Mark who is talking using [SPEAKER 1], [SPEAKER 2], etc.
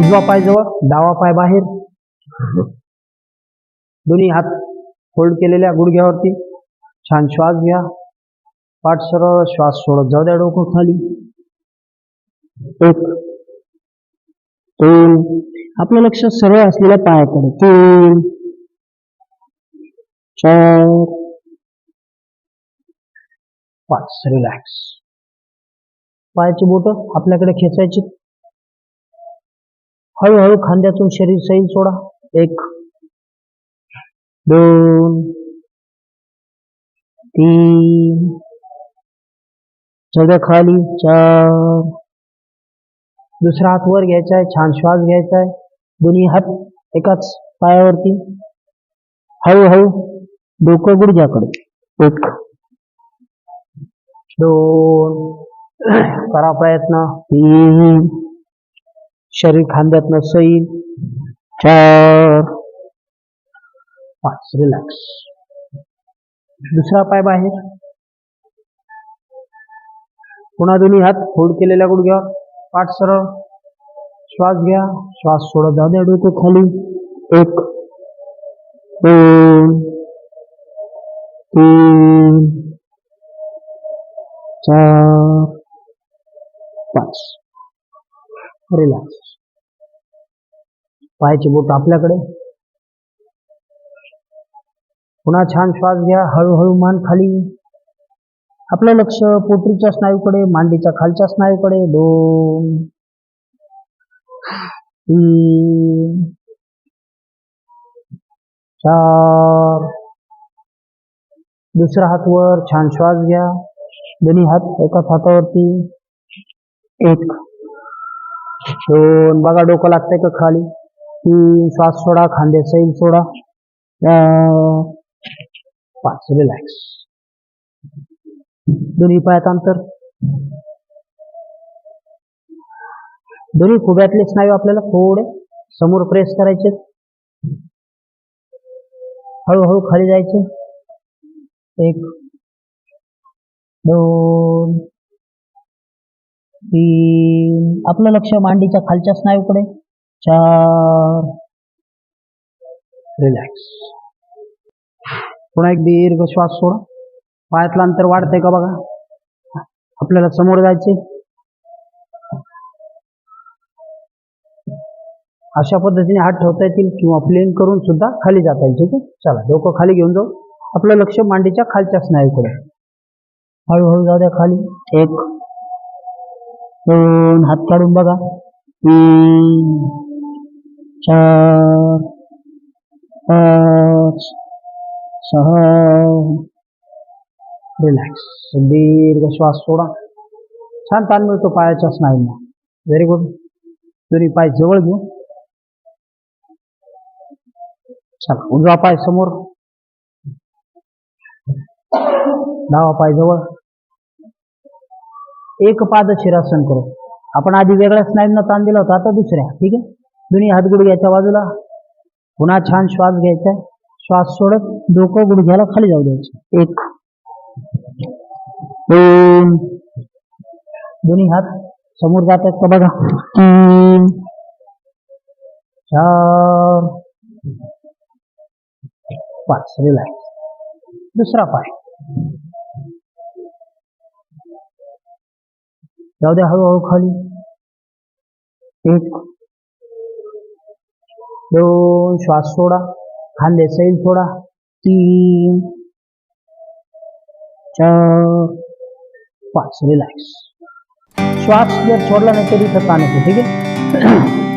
[SPEAKER 1] उजवा पाय जवळ डावा पाय बाहेर. दोन्ही हात होल्ड केलेल्या गुडघ्यावरती छान श्वास घ्या. पाठ सरळ श्वास सोडत जाऊ द्या डोकं खाली. एक दोन. आपलं लक्ष सरळ असलेल्या पायाकडे. तीन चार पाच. रिलॅक्स पायाची बोट आपल्याकडे खेचायची. हळूहळू खांद्यातून शरीर सैल सोडा. एक, दोन, तीन सगळं खाली, चार. दुसरा हात वर घ्यायचा छान श्वास घ्यायचा आहे. दोन्ही हात एकाच पायावरती. हळूहळू डोकं गुडघ्याकडे. एक, दोन. करा प्रयत्न. तीन शरीर खांद्यातनं सैल चार पाच रिलॅक्स दुसरा पाय बाहेर। पुन्हा दोन्ही हात फोल्ड केलेल्या गुडघ्यावर. पाठ सरळ. श्वास घ्या. श्वास सोडत जाऊ द्या डोकं खाली. एक, दोन, तीन, चार, पाच. रिलॅक्स पायाची बोट आपल्याकडे. पुन्हा छान श्वास घ्या हळूहळू मान खाली. आपलं लक्ष पोटरीच्या स्नायूकडे मांडीच्या खालच्या स्नायूकडे. दोन. तीन. चार. दुसरा हात वर छान श्वास घ्या. दोन्ही हात एकाच हातावरती एक. दोन बघा डोकं लागतंय का खाली? तीन श्वास सोडा खांदे सैल सोडा. पाच रिलॅक्स दोन्ही पायात अंतर. दोन्ही खुब्यातले स्नायू हो आपल्याला थोडे. समोर प्रेस करायचे. हळूहळू खाली जायचे. एक दोन तीन आपलं लक्ष मांडीच्या खालच्या स्नायूकडे. चार. रिलॅक्स पुन्हा एक दीर्घ श्वास सोडा. पायातलं अंतर वाढतंय का बघा? आपल्याला समोर जायचे अशा पद्धतीने हात ठेवता येतील किंवा प्लेन करून सुद्धा खाली जाता येईल. ठीक आहे? चला डोकं खाली घेऊन जाऊ. आपलं लक्ष मांडीच्या खालच्या स्नायूकडे. हळूहळू जाऊ द्या खाली. एक. दोन हात काढून बघा. तीन चार पाच सहा. रिलॅक्स दीर्घ श्वास सोडा. छान ताण मिळतो पायाच्या स्नायूंना. व्हेरी गुड दोन्ही पाय जवळ घेऊ. चला उजवा पाय समोर. डावा पाय जवळ. एक पाद शिरासन करू. आपण आधी वेगळ्या स्नायूंना ताण दिला होता आता दुसऱ्या. ठीक आहे? दोन्ही हात गुडघ्याच्या बाजूला. पुन्हा छान श्वास घ्यायचा श्वास सोडत डोकं गुडघ्याला खाली जाऊ द्यायचं. एक. दोन. दोन्ही हात समोर जात आहेत का बघा. तीन. चार. पाच. रिलॅक्स दुसरा पाय. जाऊ द्या हळूहळू खाली. एक दोन श्वास सोडा. खांदे सैल सोडा. तीन चार पाच. रिलॅक्स. श्वास जर सोडला नाही तरी इथं ताण येतो ठीक आहे?